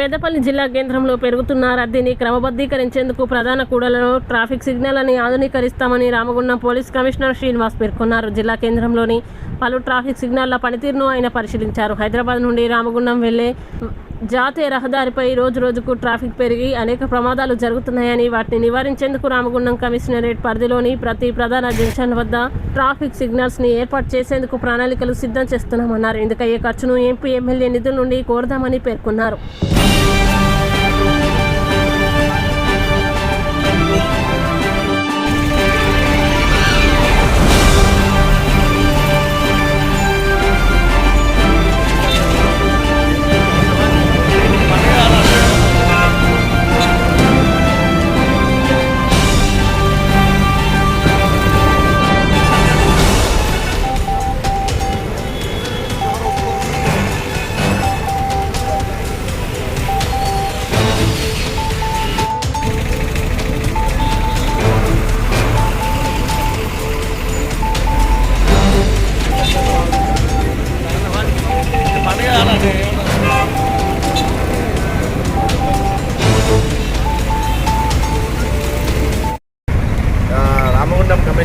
పెద్దపల్లి జిల్లా కేంద్రంలో పెరుగుతున్న రద్దీని క్రమబద్ధీకరించేందుకు ప్రధాన కూడలలో ట్రాఫిక్ సిగ్నల్ని ఆధునీకరిస్తామని రామగుండం పోలీస్ కమిషనర్ శ్రీనివాస్ పేర్కొన్నారు. జిల్లా కేంద్రంలోని పలు ట్రాఫిక్ సిగ్నల్ల పనితీరును ఆయన పరిశీలించారు. హైదరాబాద్ నుండి రామగుండం వెళ్ళే జాతీయ రహదారిపై రోజు రోజుకు ట్రాఫిక్ పెరిగి అనేక ప్రమాదాలు జరుగుతున్నాయని వాటిని నివారించేందుకు రామగుండం కమిషనరేట్ పరిధిలోని ప్రతి ప్రధాన జంక్షన్ వద్ద ట్రాఫిక్ సిగ్నల్స్ని ఏర్పాటు చేసేందుకు ప్రణాళికలు సిద్ధం చేస్తున్నామన్నారు. ఇందుకయ్యే ఖర్చును ఎంపీ ఎమ్మెల్యే నిధుల నుండి కోరదామని పేర్కొన్నారు.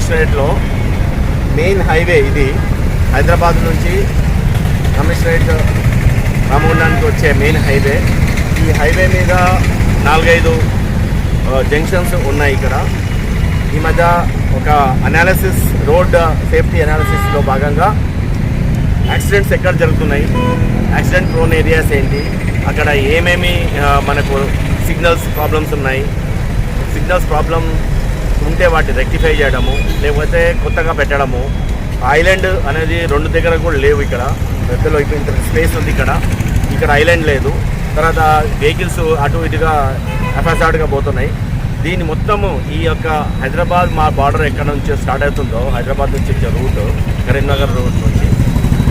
కమిషనరేట్లో మెయిన్ హైవే ఇది. హైదరాబాద్ నుంచి కమిషనరేట్ రామగుండానికి వచ్చే మెయిన్ హైవే. ఈ హైవే మీద నాలుగైదు జంక్షన్స్ ఉన్నాయి ఇక్కడ. ఈ మధ్య ఒక అనాలిసిస్ రోడ్ సేఫ్టీ అనాలిసిస్లో భాగంగా యాక్సిడెంట్స్ ఎక్కడ జరుగుతున్నాయి? యాక్సిడెంట్ ప్రోన్ ఏరియాస్ ఏంటి? అక్కడ ఏమేమి మనకు సిగ్నల్స్ ప్రాబ్లమ్స్ ఉన్నాయి? సిగ్నల్స్ ప్రాబ్లమ్ ఉంటే వాటిని రెక్టిఫై చేయడము లేకపోతే కొత్తగా పెట్టడము. ఐలాండ్ అనేది రెండు దగ్గర కూడా లేవు ఇక్కడ. పెద్దలో ఇప్పుడు ఇంత స్పేస్ ఉంది ఇక్కడ. ఇక్కడ ఐలాండ్ లేదు. తర్వాత వెహికల్స్ అటు ఇటుగా అఫాసాడ్గా పోతున్నాయి. దీని మొత్తము ఈ యొక్క హైదరాబాద్ మా బార్డర్ ఎక్కడ నుంచి స్టార్ట్ అవుతుందో హైదరాబాద్ నుంచి వచ్చే రూట్ కరీంనగర్ రూట్ నుంచి.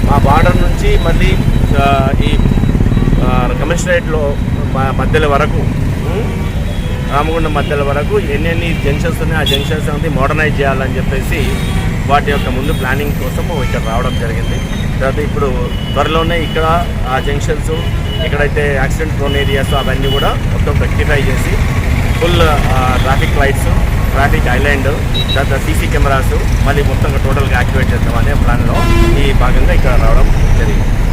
మా బార్డర్ నుంచి మళ్ళీ ఈ కమిషనరేట్లో మధ్యలో వరకు రామగుండం మధ్యల వరకు ఎన్నెన్ని జంక్షన్స్ ఉన్నాయి ఆ జంక్షన్స్ అనేది మోడర్నైజ్ చేయాలని చెప్పేసి వాటి యొక్క ముందు ప్లానింగ్ కోసం ఇక్కడ రావడం జరిగింది. తర్వాత ఇప్పుడు త్వరలోనే ఇక్కడ ఆ జంక్షన్స్ ఎక్కడైతే యాక్సిడెంట్ ప్రోన్ ఏరియాస్ అవన్నీ కూడా మొత్తం రెక్టిఫై చేసి full traffic lights traffic island తర్వాత సీసీ కెమెరాస్ మళ్ళీ మొత్తం టోటల్గా యాక్టివేట్ చేద్దామనే ప్లాన్లో ఈ భాగంగా ఇక్కడ రావడం జరిగింది.